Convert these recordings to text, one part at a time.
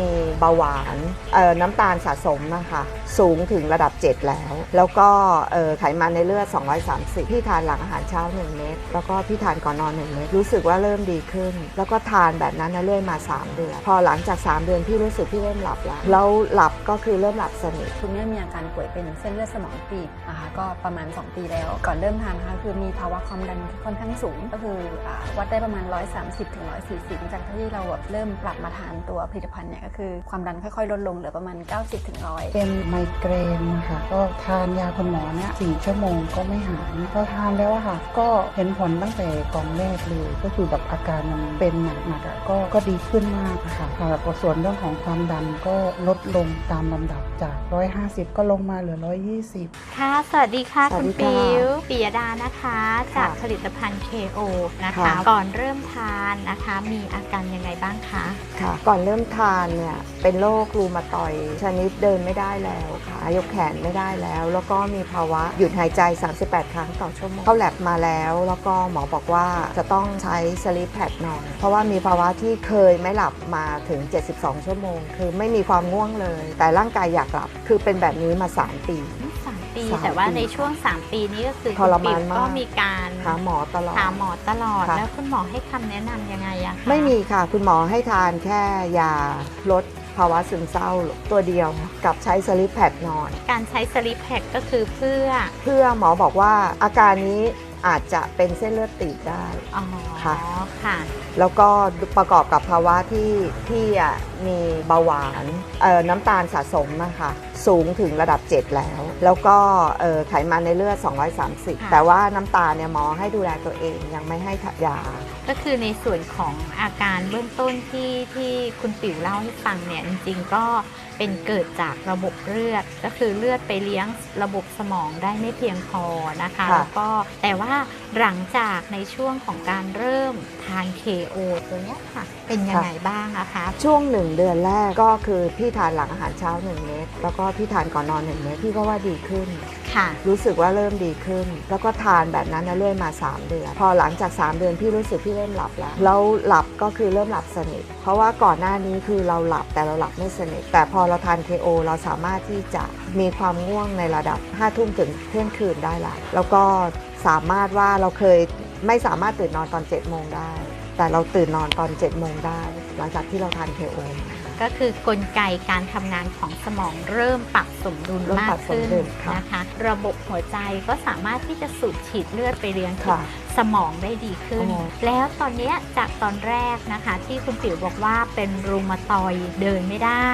มีเบาหวานน้ำตาลสะสมนะคะสูงถึงระดับ 7 แล้ว แล้วก็ไขมันในเลือด 230 พี่ทานหลังอาหารเช้า 1 เม็ดแล้วก็พี่ทานก่อนนอน 1 เม็ดรู้สึกว่าเริ่มดีขึ้น แล้วก็ทานแบบนั้นนะเรื่อยมา 3 เดือน พอหลังจาก 3 เดือนพี่รู้สึกพี่เริ่มหลับแล้ว แล้วหลับก็คือเริ่มหลับสนิทคุณแม่มีอาการป่วยเป็นเส้นเลือดสมองตีบนะคะก็ประมาณ 2 ปีแล้ว ก่อนเริ่มทานนะคะคือมีภาวะความดันที่ค่อนข้างสูง ก็คืออวัดได้ประมาณ 130ถึง140หลังจากที่เราแบบเริ่มปรับมาทานตัวผลิตภัณฑ์เนี่ยก็คือ ความดันค่อยๆ ลดลงเหลือประมาณ 90ถึง100เป็นไมเกรนค่ะก็ทานยาคุณหมอเนี่ยสี่ชั่วโมงก็ไม่หายพอทานแล้วอะค่ะ ก็เห็นผลตั้งแต่กล่องแรกเลยก็คือแบบอาการมันเป็นหนักๆอะก็ก็ดีขึ้นมากอะค่ะค่ะแล้วส่วนเรื่องของความดันก็ลดลงตามลำดับจาก 150 ก็ลงมาเหลือ 120 ค่ะ สวัสดีค่ะสวัคุสณดีปิค่ะวปิยดานะคะ จากค่ะผลิตภัณฑ์ KO นะคะ ค่ะ ก่อนเริ่มทานนะคะ มีอาการยังไงบ้างคะ ค่ะก่อนเริ่มทานเนี่ยเป็นโรครูมาตอยชนิดเดินไม่ได้แล้วค่ะยกแขนไม่ได้แล้ว แล้วก็มีภาวะหยุดหายใจ 38 ครั้งต่อชั่วโมงเข้าแลบมาแล้ว แล้วก็หมอบอกว่าจะต้องใช้สลิปแพดนอน เพราะว่ามีภาวะที่เคยไม่หลับมาถึง 72 ชั่วโมง คือไม่มีความง่วงเลย แต่ร่างกายอยากหลับคือเป็นแบบนี้มา 3 ปี ปี สามแต่ว่าปีในช่วง 3 ปีนี้ก็คือทรมานคุณมากปิ๋วก็มีการหาหมอตลอด หาหมอตลอด ค่ะ แล้วคุณหมอให้คำแนะนำยังไงอะคะไม่มีค่ะ คุณหมอให้ทานแค่ยาลดภาวะซึมเศร้าตัวเดียวกับใช้สลิปแพดนอน การใช้สลิปแพคก็คือเพื่อ เพื่อหมอบอกว่าอาการนี้ อาจจะเป็นเส้นเลือดตีบได้ อ๋อค่ะ ค่ะ แล้วก็ประกอบกับภาวะที่ที่อะมีเบาหวานเอ่อน้ำตาลสะสมนะคะสูงถึงระดับ 7 แล้ว แล้วก็เอ่อไขมันในเลือด 230ค่ะแต่ว่าน้ำตาลเนี่ยหมอให้ดูแลตัวเองยังไม่ให้ทายา ก็คือในส่วนของอาการเบื้องต้นที่ที่คุณปิ๋วเล่าให้ฟังเนี่ยจริงๆก็ เป็นเกิดจากระบบเลือด ก็คือเลือดไปเลี้ยงระบบสมองได้ไม่เพียงพอนะคะค่ะแล้วก็แต่ว่าหลังจากในช่วงของการเริ่มทาน KO ตัวเนี้ยค่ะ เป็นยังไงบ้างอะคะ ช่วงหนึ่งเดือนแรกก็คือพี่ทานหลังอาหารเช้า 1 เม็ดแล้วก็พี่ทานก่อนนอน 1 เม็ดพี่ก็ว่าดีขึ้น ค่ะ รู้สึกว่าเริ่มดีขึ้น แล้วก็ทานแบบนั้นนะเรื่อยมา 3 เดือน พอหลังจาก 3 เดือนพี่รู้สึกพี่เริ่มหลับแล้ว แล้วหลับก็คือเริ่มหลับสนิท เพราะว่าก่อนหน้านี้คือเราหลับแต่เราหลับไม่สนิท แต่พอเราทาน KO เราสามารถที่จะมีความง่วงในระดับ5ทุ่มถึงเที่ยงคืนได้ละแล้วก็สามารถว่าเราเคยไม่สามารถตื่นนอนตอน7โมงได้ แต่เราตื่นนอนตอน7โมงได้ หลังจากที่เราทาน KO ก็คือกลไกการทำงานของสมองเริ่มปรับสมดุลเริ่มมาปรักบขึ้นสมดุลค่ะนะคะ ระบบหัวใจก็สามารถที่จะสูบฉีดเลือดไปเลี้ยงค่ะ สมองได้ดีขึ้น อ๋อแล้วตอนเนี้ยจากตอนแรกนะคะ ที่คุณปิ๋วบอกว่าเป็นรูมาตอยด์เดินไม่ได้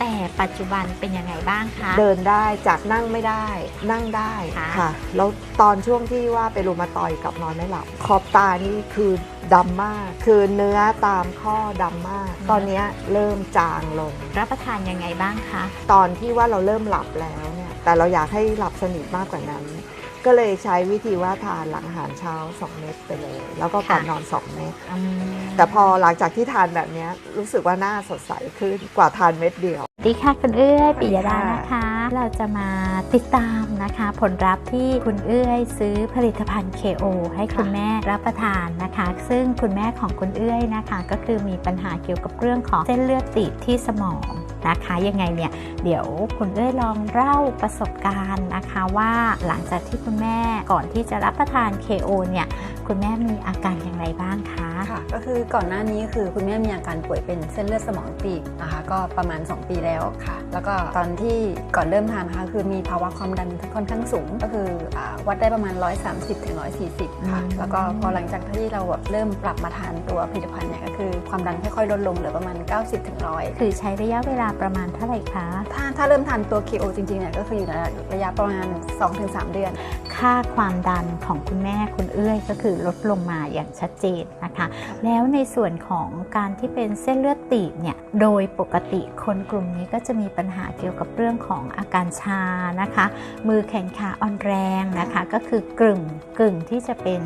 แต่ปัจจุบันเป็นยังไงบ้างคะ เดินได้จากนั่งไม่ได้ นั่งได้ค่ะ ค่ะ แล้วตอนช่วงที่ว่าไปรูมาตอยด์กับนอนไม่หลับขอบตานี่คือ ดำมาก คือเนื้อตามข้อดำมาก ตอนเนี้ยเริ่มจางลง รับประทานยังไงบ้างคะ ตอนที่ว่าเราเริ่มหลับแล้วเนี่ย แต่เราอยากให้หลับสนิทมากกว่านั้น ก็เลยใช้วิธีว่าทานหลังอาหารเช้า 2 เม็ดไปเลย แล้วก็ก่อนนอน 2 เม็ดอืมแต่พอหลังจากที่ทานแบบเนี้ยรู้สึกว่าหน้าสดใสขึ้นกว่าทานเม็ดเดียวสวัสดีค่ะคุณเอื้อยสวัสปิดียดาค่ะนะคะ เราจะมาติดตามนะคะ ผลลัพธ์ที่คุณเอื้อยซื้อผลิตภัณฑ์ KO ให้คุณแม่รับประทานนะคะ ซึ่งคุณแม่ของคุณเอื้อยนะคะ ก็คือมีปัญหาเกี่ยวกับเรื่องของเส้นเลือดตีบที่สมอง นะคะยังไงเนี่ยเดี๋ยวคุณเอ้ยลองเล่าประสบการณ์นะคะว่าหลังจากที่คุณแม่ก่อนที่จะรับประทาน KO เนี่ยคุณแม่มีอาการอย่างไรบ้างคะ ค่ะ ก็คือก่อนหน้านี้คือคุณแม่มีอาการป่วยเป็นเส้นเลือดสมองตีบนะคะ ก็ประมาณ 2 ปีแล้วค่ะ แล้วก็ตอนที่ก่อนเริ่มทานนะคะคือมีภาวะความดันค่อนข้างสูง ก็คืออาวัดได้ประมาณ 130ถึง140 ค่ะอืมแล้วก็พอหลังจากที่เราแบบเริ่มปรับมาทานตัวผลิตภัณฑ์เนี่ยก็คือความดันค่อยๆลดลงเหลือประมาณ 90ถึง100คือใช้ระยะเวลาประมาณเท่าไหร่คะถ้าถ้าเริ่มทานตัว KO จริงๆเนี่ยก็คืออยู่ในระยะประมาณ 2-3 เดือน ค่าความดันของคุณแม่คุณเอื้อยก็คือลดลงมาอย่างชัดเจนนะคะ แล้วในส่วนของการที่เป็นเส้นเลือดตีบเนี่ยโดยปกติคนกลุ่มนี้ก็จะมีปัญหาเกี่ยวกับเรื่องของอาการชานะคะ มือแขนขาอ่อนแรงนะคะ ก็คือกลึ่งกลึ่งที่จะเป็น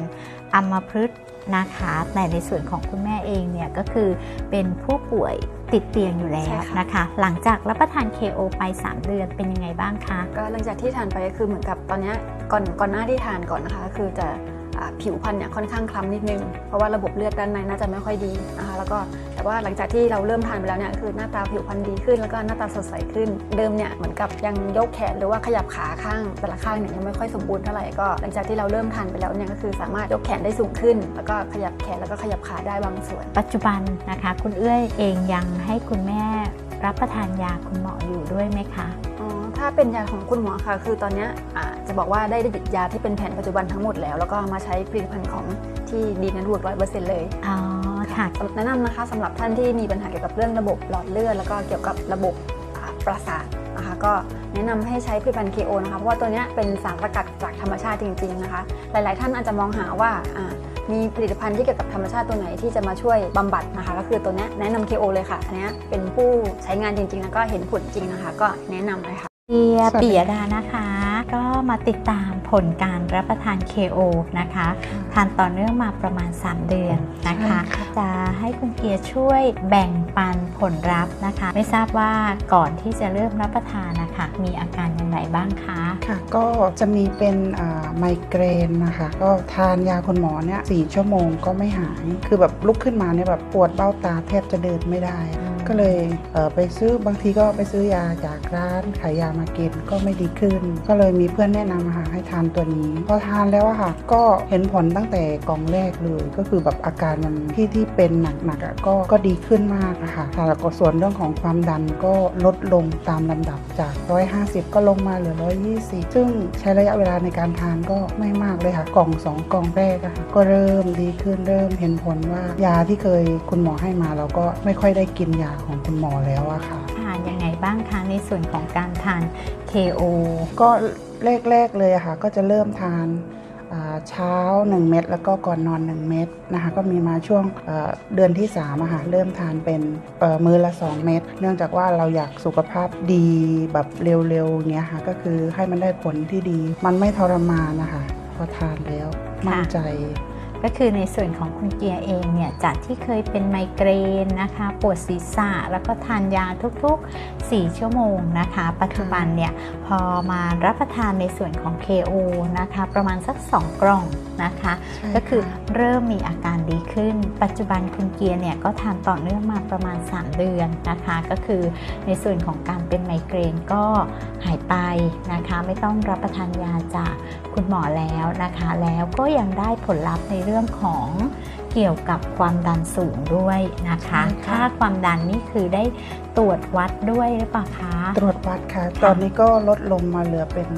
อัมพฤกษ์นะคะแต่ในส่วนของคุณแม่เองเนี่ยก็คือเป็นผู้ป่วยติดเตียงอยู่แล้วใช่ค่ะนะคะ หลังจากรับประทาน KO ไป 3 เดือนเป็นยังไงบ้างคะก็หลังจากที่ทานไปก็คือเหมือนกับตอนเนี้ยก่อนก่อนหน้าที่ทานก่อนนะคะก็คือจะอ่า ผิวพรรณเนี่ยค่อนข้างคล้ำนิดนึง เพราะว่าระบบเลือดด้านในน่าจะไม่ค่อยดีนะคะแล้วก็แต่ว่าหลังจากที่เราเริ่มทานไปแล้วเนี่ยคือหน้าตาผิวพรรณดีขึ้น แล้วก็หน้าตาสดใสขึ้น เดิมเนี่ยเหมือนกับยังยกแขนหรือว่าขยับขาข้างแต่ละข้างเนี่ยยังไม่ค่อยสมบูรณ์เท่าไหร่ก็หลังจากที่เราเริ่มทานไปแล้วเนี่ยก็คือสามารถยกแขนได้สูงขึ้น แล้วก็ขยับแขนแล้วก็ขยับขาได้บางส่วน ปัจจุบันนะคะ คุณเอื้อยเองยังให้คุณแม่รับประทานยาคุณหมออยู่ด้วยไหมคะอ๋อถ้าเป็นยาของคุณหมอค่ะ คือตอนเนี้ยอ่า จะบอกว่าได้ดิยาที่เป็นแผนปัจจุบันทั้งหมดแล้ว แล้วก็มาใช้ผลิตภัณฑ์ของที่ดีนันวูดร้อยเปอร์เซ็นต์เลยอ๋อค่ะแนะนำนะคะสำหรับท่านที่มีปัญหาเกี่ยวกับเรื่องระบบหลอดเลือดแล้วก็เกี่ยวกับระบบอ่าประสาทนะคะก็แนะนำให้ใช้ผลิตภัณฑ์ KO นะคะเพราะว่าตัวเนี้ยเป็นสารสกัดจากธรรมชาติจริงๆนะคะหลายๆ ท่านอาจจะมองหาว่าอ่ามีผลิตภัณฑ์ที่เกี่ยวกับธรรมชาติตัวไหนที่จะมาช่วยบำบัดนะคะ ก็คือตัวเนี้ยแนะนำ KO เลยค่ะอันเนี้ยเป็นผู้ใช้งานจริงๆแล้วก็เห็นผลจริงนะคะ ก็แนะนำเลยค่ะเดียสวัสดีปิยดานะคะ ก็มาติดตามผลการรับประทาน KO นะคะ ทานต่อเนื่องมาประมาณ 3 เดือนนะคะใช่ค่ะจะให้คุณเกียร์ช่วยแบ่งปันผลลัพธ์นะคะ ไม่ทราบว่าก่อนที่จะเริ่มรับประทานนะคะ มีอาการอย่างไรบ้างคะค่ะ ก็จะมีเป็นอ่าไมเกรนนะคะ ก็ทานยาคุณหมอเนี่ยสชั่วโมงก็ไม่หาย คือแบบลุกขึ้นมาเนี่ยแบบปวดเบ้าตาแทบจะเดินไม่ได้ ก็เลยเไปซื้อบางทีก็ไปซื้อยาจากร้านขายยามากินก็ไม่ดีขึ้น ก็เลยมีเพื่อนแนะนำค่ะให้ทานตัวนี้พอทานแล้วอะค่ะ ก็เห็นผลตั้งแต่กล่องแรกเลยก็คือแบบอาการมันที่ที่เป็นหนักๆอะก็ก็ดีขึ้นมากอะค่ะแล้วก็ส่วนเรื่องของความดันก็ลดลงตามลำดับจาก 150 ก็ลงมาเหลือ 120 ซึ่งใช้ระยะเวลาในการทานก็ไม่มากเลยค่ะ กล่อง 2 กล่องแรกอะค่ะก็เริ่มดีขึ้นเริ่มเห็นผลว่ายาที่เคยคุณหมอให้มาเราก็ไม่ค่อยได้กินยาของคุณหมอแล้วอะค่ะทานยังไงบ้างคะในส่วนของการทาน KO ก็แรกๆเลยอะค่ะ ก็จะเริ่มทานอ่าเช้า 1 เม็ดแล้วก็ก่อนนอน 1 เม็ดนะคะก็มีมาช่วงเอ่อเดือนที่3อะค่ะเริ่มทานเป็นเอ่อมื้อละ 2 เม็ดเนื่องจากว่าเราอยากสุขภาพดีแบบเร็วๆเงี้ยค่ะก็คือให้มันได้ผลที่ดี มันไม่ทรมานนะคะพอทานแล้วมั่นใจ ก็คือในส่วนของคุณเกียร์เองเนี่ยจากที่เคยเป็นไมเกรนนะคะปวดศีรษะแล้วก็ทานยาทุกๆ 4 ชั่วโมงนะคะ ปัจจุบันเนี่ยพอมารับประทานในส่วนของ KO นะคะประมาณสัก 2 กล่องนะคะใช่ก็คือค่ะเริ่มมีอาการดีขึ้น ปัจจุบันคุณเกียร์เนี่ยก็ทานต่อเนื่องมาประมาณ 3 เดือนนะคะ ก็คือในส่วนของการเป็นไมเกรนก็หายไปนะคะ ไม่ต้องรับประทานยาจากคุณหมอแล้วนะคะ แล้วก็ยังได้ผลลัพธ์ในเรื่องของเกี่ยวกับความดันสูงด้วยนะคะใช่ค่ะค่าความดันนี่คือได้ตรวจวัดด้วยหรือเปล่าคะ ตรวจวัดค่ะ ตอนนี้ก็ลดลงมาเหลือเป็น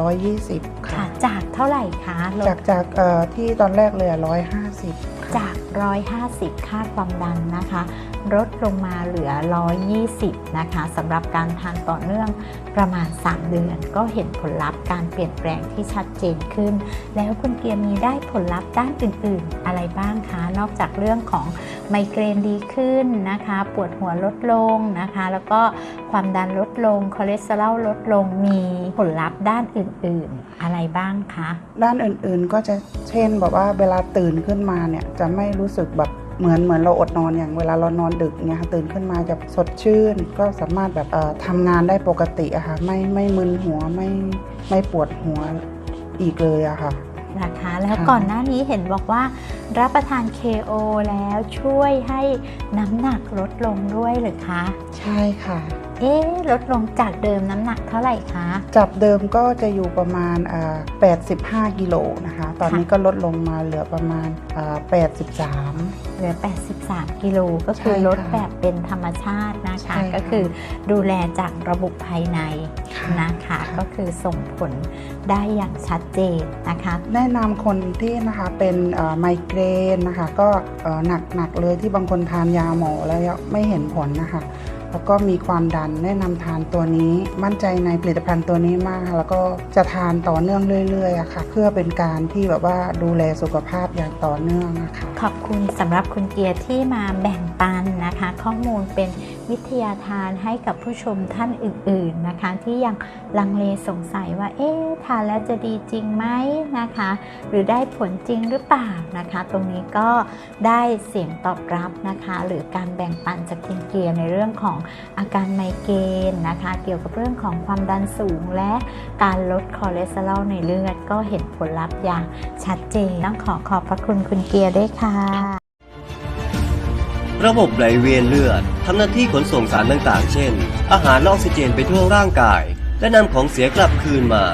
ร้อยยี่สิบค่ะค่ะจากเท่าไหร่คะลดจากจากเอ่อที่ตอนแรกเลยร้อยห้าสิบจาก150ค่าความดันนะคะ ลดลงมาเหลือ 120 นะคะสำหรับการทานต่อเนื่องประมาณ 3 เดือน ก็เห็นผลลัพธ์การเปลี่ยนแปลงที่ชัดเจนขึ้น แล้วคุณเกียร์มีได้ผลลัพธ์ด้านอื่น ๆ อะไรบ้างคะ นอกจากเรื่องของไมเกรนดีขึ้นนะคะ ปวดหัวลดลงนะคะ แล้วก็ความดันลดลงคอเลสเตอรอลลดลงมีผลลัพธ์ด้านอื่น ๆ อะไรบ้างคะ ด้านอื่นๆก็จะเช่นแบบว่าเวลาตื่นขึ้นมาเนี่ยจะไม่รู้สึกแบบ เหมือนเหมือนเราอดนอนอย่างเวลาเรานอนดึกเนี่ยค่ะตื่นขึ้นมาจะสดชื่น ก็สามารถแบบเอ่อทำงานได้ปกติอะค่ะไม่ไม่มึนหัวไม่ไม่ปวดหัวอีกเลยอะค่ะนะคะแล้วค่ะก่อนหน้านี้เห็นบอกว่ารับประทาน KO แล้วช่วยให้น้ำหนักลดลงด้วยหรือคะ ใช่ค่ะ เอ๊ะลดลงจากเดิมน้ำหนักเท่าไหร่คะ จากเดิมก็จะอยู่ประมาณอ่า85 กิโลนะคะ ตอนนี้ก็ลดลงมาเหลือประมาณอ่า83 เหลือ 83 กิโลก็คือใช่ค่ะลดแบบเป็นธรรมชาตินะใช่คะค่ะก็คือดูแลจากระบบภายในค่ะนะคะค่ะก็คือส่งผลได้อย่างชัดเจนนะคะ แนะนำคนที่นะคะเป็นเอ่อไมเกรนนะคะ ก็เอ่อหนักหนักเลยที่บางคนทานยาหมอแล้วไม่เห็นผลนะคะ แล้วก็มีความดันแนะนำทานตัวนี้มั่นใจในผลิตภัณฑ์ตัวนี้มากแล้วก็จะทานต่อเนื่องเรื่อยๆอะค่ะ เพื่อเป็นการที่แบบว่าดูแลสุขภาพอย่างต่อเนื่องนะคะ ขอบคุณสำหรับคุณเกียร์ที่มาแบ่งปันนะคะ ข้อมูลเป็นวิทยาทานให้กับผู้ชมท่านอื่นๆนะคะ ที่ยังลังเลสงสัยว่า เอ๊ะทานแล้วจะดีจริงไหมนะคะ หรือได้ผลจริงหรือเปล่านะคะ ตรงนี้ก็ได้เสียงตอบรับนะคะ หรือการแบ่งปันจากคุณเกียร์ในเรื่องของอาการไมเกรนนะคะ เกี่ยวกับเรื่องของความดันสูง และการลดคอเลสเตอรอลในเลือดก็เห็นผลลัพธ์อย่างชัดเจนต้องขอขอบพระคุณคุณเกียร์ด้วยค่ะระบบไหลเวียนเลือดทำหน้าที่ขนส่งสารต่างๆ เช่น อาหารและออกซิเจนไปทั่วร่างกาย และนำของเสียกลับคืนมา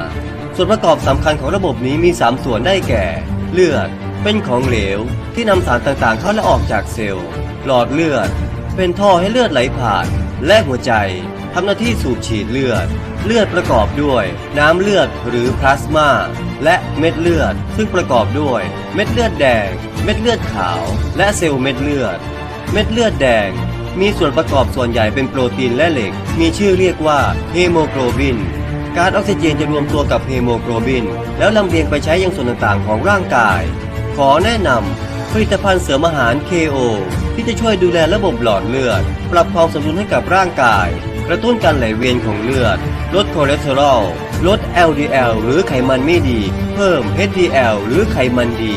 ส่วนประกอบสำคัญของระบบนี้มี 3 ส่วนได้แก่ เลือด เป็นของเหลว ที่นำสารต่างๆ เข้าและออกจากเซลล์ หลอดเลือด เป็นท่อให้เลือดไหลผ่าน และหัวใจทำหน้าที่สูบฉีดเลือด เลือดประกอบด้วย น้ำเลือดหรือพลาสมา และเม็ดเลือด ซึ่งประกอบด้วย เม็ดเลือดแดง เม็ดเลือดขาวและเซลล์เม็ดเลือด เม็ดเลือดแดง มีส่วนประกอบส่วนใหญ่เป็นโปรตีนและเหล็ก มีชื่อเรียกว่าเฮโมโกลบินการออกซิเจนจะรวมตัวกับเฮโมโกลบิน แล้วลำเลียงไปใช้ยังส่วนต่างๆของร่างกาย ขอแนะนำผลิตภัณฑ์เสริมอาหาร KO ที่จะช่วยดูแลระบบหลอดเลือด ปรับความสมดุลให้กับร่างกาย กระตุ้นการไหลเวียนของเลือด ลดคอเลสเตอรอล ลด LDL หรือไขมันไม่ดี เพิ่ม HDL หรือไขมันดี